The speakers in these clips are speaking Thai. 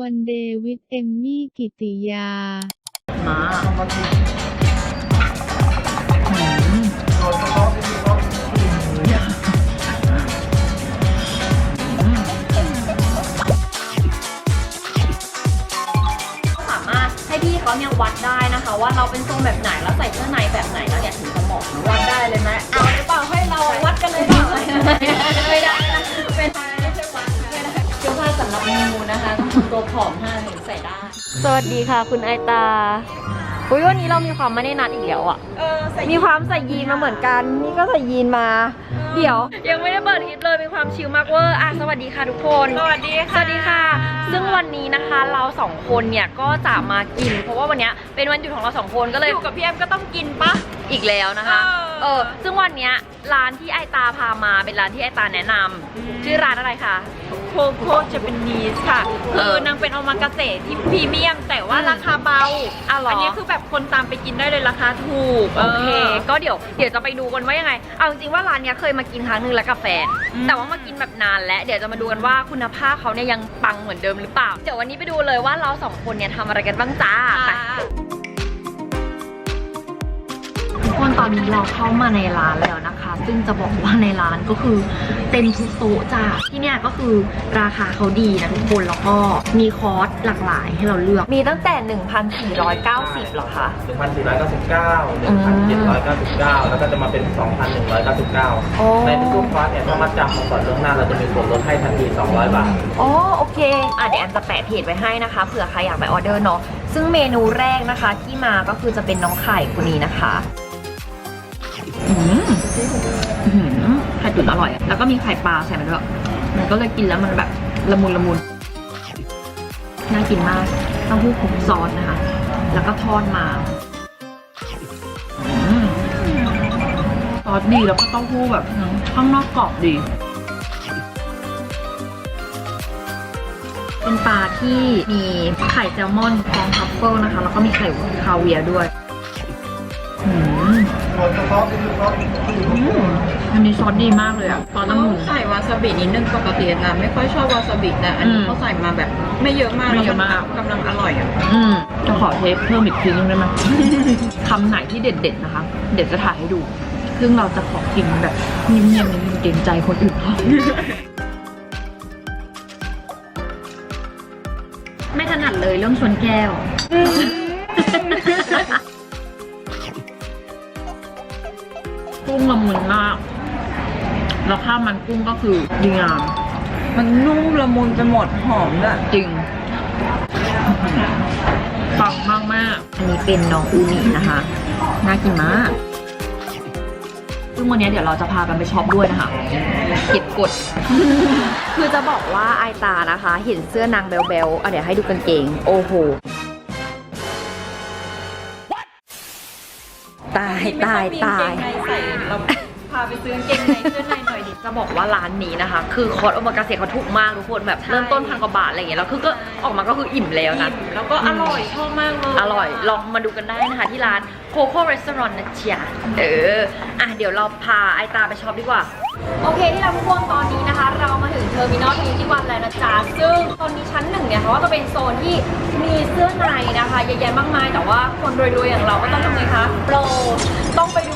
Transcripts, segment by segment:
วันเดย์วิดเอมมี่กิติยา มาสามารถให้พี่เขาเนี่ยวัดได้นะคะ ว่าเราเป็นทรงแบบไหนแล้วใส่เสื้อในแบบไหนแล้วเนี่ยถึงจะ สวัสดีค่ะ คุณไอตา อุ้ยวันนี้เรามีความไม่ได้นัดอีกแล้วอะเออใส่มีความใส่ยีนมาเหมือนกัน นี่ก็ใส่ยีนมา เดี๋ยว ยังไม่ได้เปิดคลิปเลยมีความชิลมากเวอร์อะสวัสดีค่ะทุกคน สวัสดีสค่ะวัสดีค่ะ ซึ่ง วันนี้นะคะเราสองคนเนี่ยก็จะมากิน เพราะว่าวันเนี้ยเป็นวันหยุดของเราสองคนก็เลยอยู่กับพี่แอมก็ต้องกินปะ อีกแล้วนะคะ เออ เออ ซึ่งวันเนี้ยร้านที่ไอตาพามาเป็นร้านที่ไอตาแนะนำชื่อร้านอะไรคะ โคโค่จะเป็นนีสค่ะ เอคืออนางเป็นโอมากาเสะที่พรีเมียม แต่ว่าอืมราคาเบาอะเหรออั นนี้คือแบบคนตามไปกินได้เลยราคาถูกโอเค ก็เดี๋ยวเดี๋ยวจะไปดูกันว่ายังไง เอาจริงๆว่าร้านเนี้ยเคยมากินครั้งหนึงแล้วกับแฟน อืม แต่ว่ามากินแบบนานแล้ว เดี๋ยวจะมาดูกันว่าคุณภาพเขาเนี่ยยังปังเหมือนเดิมหรือเปล่าเดี๋ยววันนี้ไปดูเลยว่าเราสองคนเนี่ยทำอะไรกันบ้างจ้าไป ค่ะทุกคนตอนนี้เราเข้ามาในร้านแล้วนะคะ ซึ่งจะบอกว่าในร้านก็คือเต็มทุกโต๊ะจ้าที่เนี่ยก็คือราคาเขาดีนะทุกคนแล้วก็มีคอร์สหลากหลายให้เราเลือก มีตั้งแต่ 1,490เหรอคะ 1,499 1,799 แล้วก็จะมาเป็น2,199โอ้ในทุกๆคอร์สเนี่ยถ้ามัดจำมาก่อนล่วงหน้า เราจะมีส่วนลดให้ทันที 200 บาท อ๋อโอเค อะเดี๋ยวแอมจะแปะเพจไว้ให้นะคะเผื่อใครอยากไปออเดอร์เนาะซึ่งเมนูแรกนะคะที่มาก็คือจะเป็นน้องไข่คนนี้นะคะอืมอื้อหือ ไข่ตุ๋นอร่อย แล้วก็มีไข่ปลาใส่มาด้วย มันก็เลยกินแล้วมันแบบละมุนละมุน น่ากินมากเต้าหู้คลุกซอสนะคะ แล้วก็ทอดมาอซอสดีแล้วก็เต้าหู้แบบข้างนอกกรอบดี เป็นปลาที่มีไข่แซลมอนฟองทัฟเฟิลนะคะ แล้วก็มีไข่คาเวียด้วย อืมอันนี้ซอสดีมากเลยอะซอสน้ำหมู ใส่วาซาบินิดนึงปกตินะไม่ค่อยชอบวาซาบิแต่อันนี้อืมเขาใส่มาแบบไม่เยอะมากไม่เยอะมาก แล้วนกำลังอร่อยอะอืมจะขอเทปเพิ่มอีกทีนึงได้ไหม คำไหนที่เด็ดๆนะคะ เดี๋ยวจะถ่ายให้ดู ซึ่งเราจะขอกินแบบเงียบๆนิดนึงเกรงใจคนอื่นเขา ไม่ถนัดเลยเรื่องชนแก้ว กุ้งละมุนมาก แล้วข้าวมันกุ้งก็คือดีงาม มันนุ่มละมุนไปหมดหอมด้วยจริงปังมากมากๆอันนี้เป็นน้องอูนินะคะ น่ากินมาก ซึ่งวันนี้เดี๋ยวเราจะพากันไปช็อปด้วยนะคะ เก็บกด คือจะบอกว่าไอตานะคะ เห็นเสื้อนางเบลเบลอะเดี๋ยวให้ดูกางเกง โอ้โห ตายตายตายไม่ค่อมีกงใส่เราพาไปซื้อกางเกงในเสื้อในหน่อยดิ จะบอกว่าร้านนี้นะคะ คือคอร์สโอมากาเสะเขาถูกมากทุกคนแบบเริ่มต้นพันกว่าบาทอะไรอย่างเงี้ยแล้วคือก็ออกมาก็คืออิ่มแล้วนะ แล้วก็อร่อยชอบมากเลยอร่อยลองมาดูกันได้นะคะที่ร้าน Coco Restaurant นะเชียเอออะเดี๋ยวเราพาไอตาไปช็อปดีกว่า โอเคที่เราทุกคนตอนนี้นะคะ เรามาถึงเทอร์มินอลทที่วันแล้วนะจ๊ะซึ่งตอนนี้ชั้นหนึ่งเนี่ยเขาก็จะเป็นโซนที่มีเสื้อในนะคะเยอะแยะมากมาย แต่ว่าคนรวยๆอย่างเราก็ต้องทำไงคะโปรต้องไปดูว่า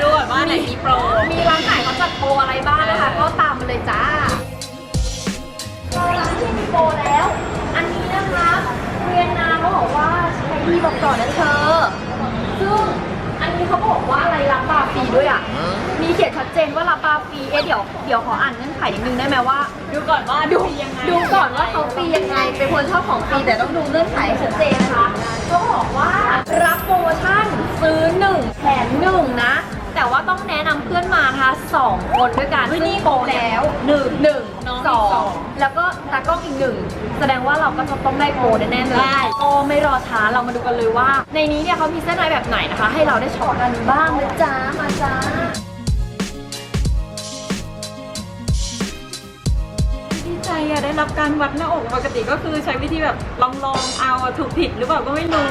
ดูก่อนว่าไหนมีโปร มีร้านไหนเขาจัดโปรอะไรบ้างนะคะ ก็ตามมาเลยจ้าร้านที่มีโปรแล้ว อันนี้นะคะเรียนนาเขาบอกว่าใช้ที่บอกต่อนะเธอ ซึ่งอันนี้เขาบอกว่าอะไรรับปลาฟรีด้วยอะ มีเขียนชัดเจนว่ารับปลาฟรี เอ๊ะเดี๋ยวเดี๋ยวขออ่านเงื่อนไขนิดนึงได้ไหมว่า ดูก่อนว่าดูยังไงดูก่อนว่าเขาฟรียังไง เป็นคนชอบของฟรีแต่ต้องดูเงื่อนไขให้ชัดเจนนะคะก็บอกว่ารับโปรโมชั่นซื้อหนึ่งแถมหนึ่งนะ แต่ว่าต้องแนะนำเพื่อนมานะคะสองคนด้วยกันเฮ้ยซึ่งนี่โปรครบแล้วหนึ่งหนึ่งน้องสออีกสงองแล้วก็ตากล้องอีกหนึ่งแสดงว่าเราก็จะต้องได้โปรแน่ๆเลยได้ ก็ไม่รอช้าเรามาดูกันเลยว่า ในนี้เนี่ยเขามีเส้นในแบบไหนนะคะ ให้เราได้ช็อปกันบ้างนะจ๊ะมาจ้า อะได้รับการวัดหน้าอกปกติก็คือใช้วิธีแบบลองลองๆเอาอะถูกผิดหรือเปล่าก็ไม่รู้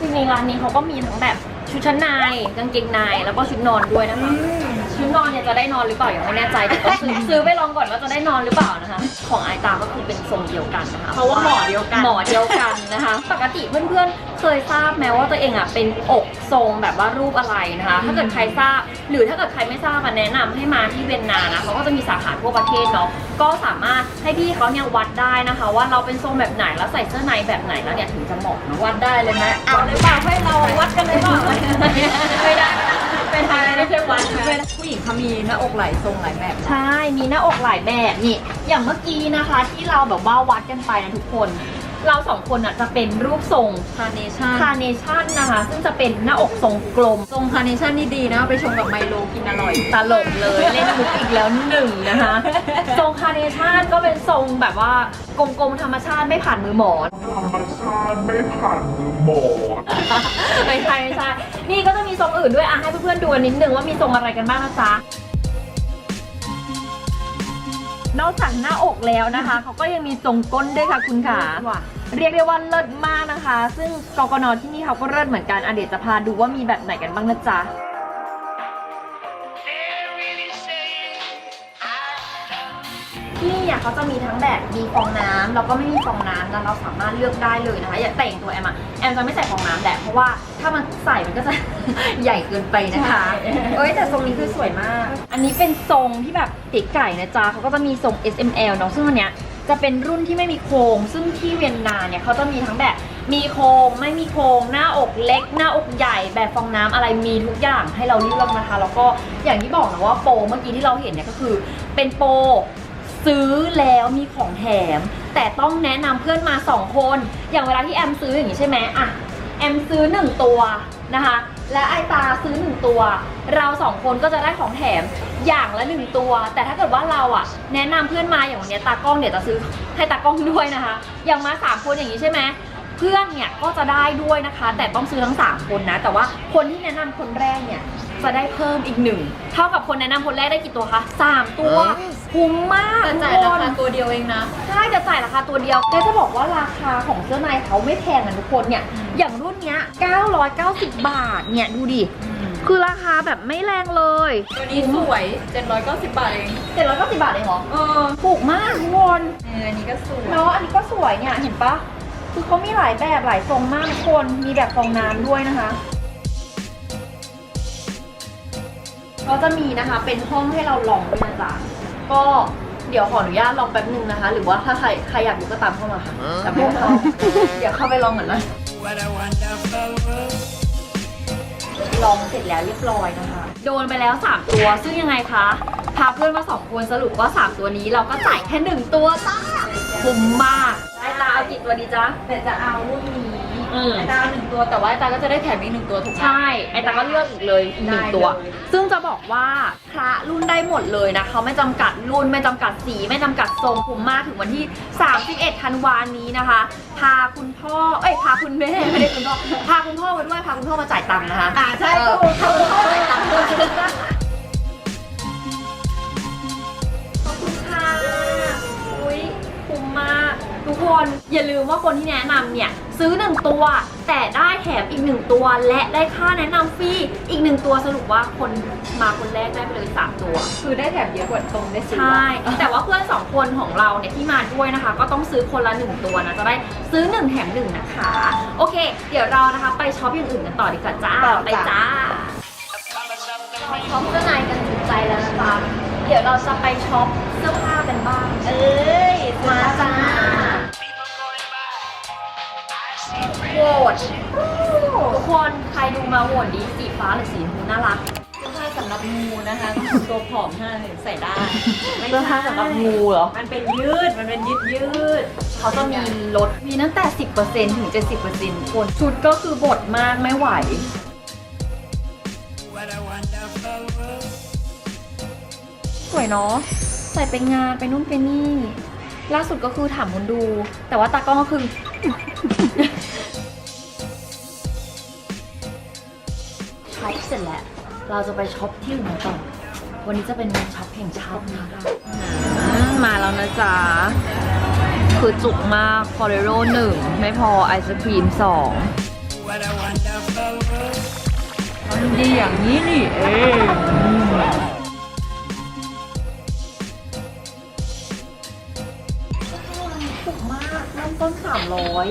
จริงๆร้านนี้เขาก็มีทั้งแบบชุดชั้นในกางเกงในแล้วก็ชุดนอนด้วยนะคะ อืม ชุดนอนเนี่ยจะได้นอนหรือเปล่ายังไม่แน่ใจแต่ต้องซื้อซื้อไปลองก่อนว่าจะได้นอนหรือเปล่านะคะ ของไอตาก็คือเป็นทรงเดียวกันนะคะเพราะว่าหมอเดียวกันหมอเดียวกันนะคะ ปกติเพื่อนๆเคยทราบไหมว่าตัวเองอะเป็นอกทรงแบบว่ารูปอะไรนะคะ ถ้าเกิดใครทราบ หรือถ้าเกิดใครไม่ทราบมาแนะนำให้มาที่เวียนนานะเขาก็จะมีสาขาทั่วประเทศเนาะก็สามารถให้พี่เขาเนี่ยวัดได้นะคะ ว่าเราเป็นทรงแบบไหนแล้วใส่เสื้อในแบบไหนแล้วเนี่ยถึงจะเหมาะเนอะวัดได้เลยไหมเอาเลยเปล่าให้เราวัดกันเลยเปล่าไม่ได้ เป็นไทยไม่ใช่วัดนะผู้หญิงเขามีหน้าอกหลายทรงหลายแบบ ใช่มีหน้าอกหลายแบบนี่ อย่างเมื่อกี้นะคะที่เราแบบว่าวัดกันไปนะทุกคน เราสองคนอะจะเป็นรูปทรงคาร์เนชั่นคาร์เนชั่นนะคะ ซึ่งจะเป็นหน้าอกทรงกลม ทรงคาร์เนชั่นนี่ดีนะเอาไปชงกับไมโลกินอร่อย ตลกเลยเล่นมุกอีกแล้วหนึ่งนะคะ ทรงคาร์เนชั่นก็เป็นทรงแบบว่ากลมๆธรรมชาติไม่ผ่านมือหมอไม่ผ่านมือหมอไม่ใช่ไม่ใช่นี่ก็จะ มีทรงอื่นด้วยอะให้เพื่อนๆดูกันนิดนึงว่ามีทรงอะไรกันบ้างนะจ๊ะนอกจากหน้าอกแล้วนะคะเขาก็ยังมีทรงก้นด้วยค่ะคุณค่ะว่ะเรียกได้ว่าเลิศมากนะคะ ซึ่งกกนที่นี่เขาก็เลิศเหมือนกันอะเดี๋ยวจะพาดูว่ามีแบบไหนกันบ้างนะจ๊ะ ที่นี่เนี่ยเขาจะมีทั้งแบบมีฟองน้ำแล้วก็ไม่มีฟองน้ำแล้วเราสามารถเลือกได้เลยนะคะ อย่างแต่งตัวแอมอะแอมจะไม่ใส่ฟองน้ำแหละเพราะว่าถ้ามันใส่มันก็จะ ใหญ่เกินไปนะคะใช่ เอ้ยแต่ทรงนี้คือสวยมาก อันนี้เป็นทรงที่แบบเก๋ไก่นะจ๊ะเขาก็จะมีทรง S M L เนาะซึ่งอันเนี้ยจะเป็นรุ่นที่ไม่มีโครงซึ่งที่เวียนนาเนี่ยเขาจะมีทั้งแบบมีโครงไม่มีโครงหน้าอกเล็ก หน้าอกใหญ่แบบฟองน้ำอะไรมีทุกอย่างให้เราเลือกนะคะ แล้วก็อย่างที่บอกนะว่าโปรเมื่อกี้ที่เราเห็นเนี่ยก็คือเป็นโปร ซื้อแล้วมีของแถม แต่ต้องแนะนำเพื่อนมา 2 คน อย่างเวลาที่แอมซื้ออย่างนี้ใช่ไหมอะแอมซื้อ 1 ตัวนะคะ และไอตาซื้อ 1 ตัว เราสองคนก็จะได้ของแถมอย่างละ 1 ตัว แต่ถ้าเกิดว่าเราอะแนะนำเพื่อนมาอย่างวันเนี้ยตากล้องเดี๋ยวจะซื้อให้ตากล้องด้วยนะคะ อย่างมา 3 คนอย่างนี้ใช่ไหม เพื่อนเนี่ยก็จะได้ด้วยนะคะ แต่ต้องซื้อทั้ง 3 คนนะ แต่ว่าคนที่แนะนำคนแรกเนี่ยจะได้เพิ่มอีกหนึ่งเท่ากับคนแนะนำคนแรกได้กี่ตัวคะสามตัว คุ้มมากแต่ทุกจ่ายครานคาตัวเดียวเองนะ ใช่จะจ่ายราคาตัวเดียวแล้วจะบอกว่าราคาของเสื้อในเขาไม่แพงอะทุกคนเนี่ย อย่างรุ่นเนี้ย 990 บาท เนี่ยดูดิ คือราคาแบบไม่แรงเลย ตัวนี้สวย 790 บาทเอง 790 บาทเองเหรอ เออ ถูกมากทุกคนเอออันนี้ก็สวยเนาะอันนี้ก็สวยเนี่ยเห็นปะ คือเขามีหลายแบบหลายทรงมากทุกคน มีแบบฟองน้ำด้วยนะคะเขาจะมีนะคะเป็นห้องให้เราลองด้วยนะจ๊ะ ก็เดี๋ยวขออนุญาตลองแป๊บนึงนะคะ หรือว่าถ้าใครใครอยากดูก็ตามเข้ามาค่ะแต่ไม่เข้าเดี๋ยวเข้าไปลองก่อนนะลองเสร็จแล้วเรียบร้อยนะคะ โดนไปแล้ว 3 ตัว ซึ่งยังไงคะ พาเพื่อนมา 2 คนสรุปว่า 3 ตัวนี้เราก็จ่ายแค่ 1 ตัวจ้าคุ้มมากไอตาเอากี่ตัวดีจ๊ะแต่จะเอารุ่นนี้ อืม ไอตาเอาหนึ่งตัวแต่ว่าไอตาก็จะได้แถมอีกหนึ่งตัวถูกไหม ใช่ ไอตาก็เลือกอีกเลยอีกหนึ่งได้ตัวเลย ซึ่งจะบอกว่าพระรุ่นได้หมดเลยนะเขาไม่จำกัดรุ่นไม่จำกัดสี ไม่จำกัดทรงคุ้มมากถึงวันที่ 31 ธันวานี้นะคะ พาคุณพ่อ เอ้ย พาคุณแม่ไม่ได้คุณพ่อ พาคุณพ่อมาด้วย พาคุณพ่อมาจ่ายตังค์นะคะ อ่าใช่เออ ถูกเขาเข้าใจตังค์ด้วยขอบคุณค่ะ อุ้ยคุ้มมาก ทุกคนอย่าลืมว่าคนที่แนะนำเนี่ย ซื้อ 1 ตัว แต่ได้แถมอีก 1 ตัว และได้ค่าแนะนำฟรีอีก 1 ตัวสรุปว่าคนมาคนแรกได้ไปเลย 3 ตัว คือได้แถมเยอะกว่าตรงได้ซื้อใช่ แต่ว่าเพื่อน 2 คนของเราเนี่ยที่มาด้วยนะคะ ก็ต้องซื้อคนละ 1 ตัวนะจะได้ซื้อ 1 แถม 1 นะคะ โอเค เดี๋ยวเรานะคะไปช็อปอย่างอื่นกันต่อดีกว่าจ้าไปจ้าไปช็อปเสื้อในกันถึงใจแล้วนะจ๊ะเดี๋ยวเราจะไปช็อปเสื้อผ้ากันบ้าง เอ้ยมาจ้า ตทุกคนใครดูมาโหวตดีสีฟ้าหรือสีชมพูน่ารักเสื้อผ้าสำหรับงูนะคะตัวผอมห้าเนี่ยใส่ได้เสื้อผ้าสำหรับงูเหรอ มันเป็นยืดมันเป็นยืดยืดเขาจะมีลดมีตั้งแต่ 10%ถึง 70%คนชุดก็คือบดมากไม่ไหว สวยเนาะใส่ไปงานไปนู่นไปนี่ ล่าสุดก็คือถามคนดู แต่ว่าตากล้องก็คือ เสร็จแล้ว เราจะไปช็อปที่อื่นต่อ วันนี้จะเป็นช็อปแห่งชาติมาแล้วนะจ๊ะ คือจุกมากคอเรโร่หนึ่งไม่พอไอศครีมสองมันดีอย่างนี้นี่เองถูกมากน้ำต้นสามร้อย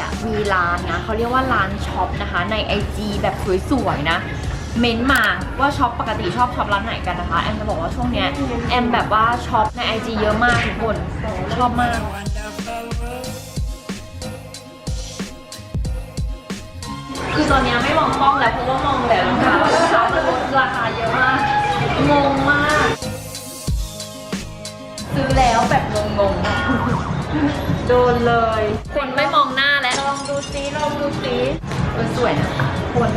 อะมีร้านนะเขาเรียกว่าร้านช็อปนะคะ ใน IG แบบสวยๆนะ เม้นมาว่าช็อปปกติชอบช็อปร้านไหนกันนะคะแอมจะบอกว่าช่วงเนี้ยแอมแบบว่าช็อปใน IG เยอะมากทุกคนชอบมากคือตอนเนี้ยไม่มองกล้องแล้วเพราะว่ามองแล้วนะคะรองเท้ามันลดราคาเยอะมากงงมาก ซื้อแล้วแบบงงๆโดนเลย คนไม่มองหน้า เออสวยนะคน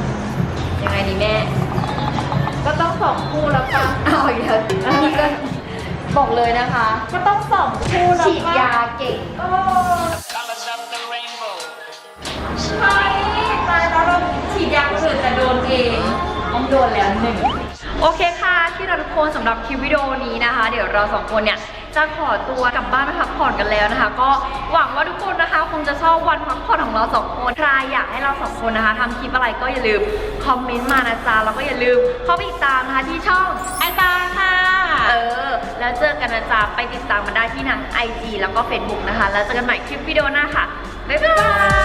ยังไงดีแม่ ก็ต้องสองคู่แล้วป่ะเอาอีกแล้วนี่ก็บอกเลยนะคะ ก็ต้องสองคู่แล้วฉีดป่ะยาเก่งเออใช่ตายแล้วเราฉีดยาคนอื่นแต่โดนเองต้องโดนแล้วหนึ่งโอเคค่ะ ที่เราทุกคนสำหรับคลิปวิดีโอนี้นะคะ เดี๋ยวเราสองคนเนี่ย จะขอตัวกลับบ้านไปพักผ่อนกันแล้วนะคะ ก็หวังว่าทุกคนนะคะ คงจะชอบวันพักผ่อนของเราสองคนใครอยากให้เราสองคนนะคะทำคลิปอะไรก็อย่าลืมคอมเมนต์มานะจ๊ะแล้วก็อย่าลืมเข้าไปติดตามนะคะที่ช่องไอตาค่ะ เออ แล้วเจอกันนะจ๊ะไปติดตามมาได้ที่ทาง IG แล้วก็ Facebook นะคะ แล้วเจอกันใหม่คลิปวิดีโอหน้าค่ะบ๊ายบาย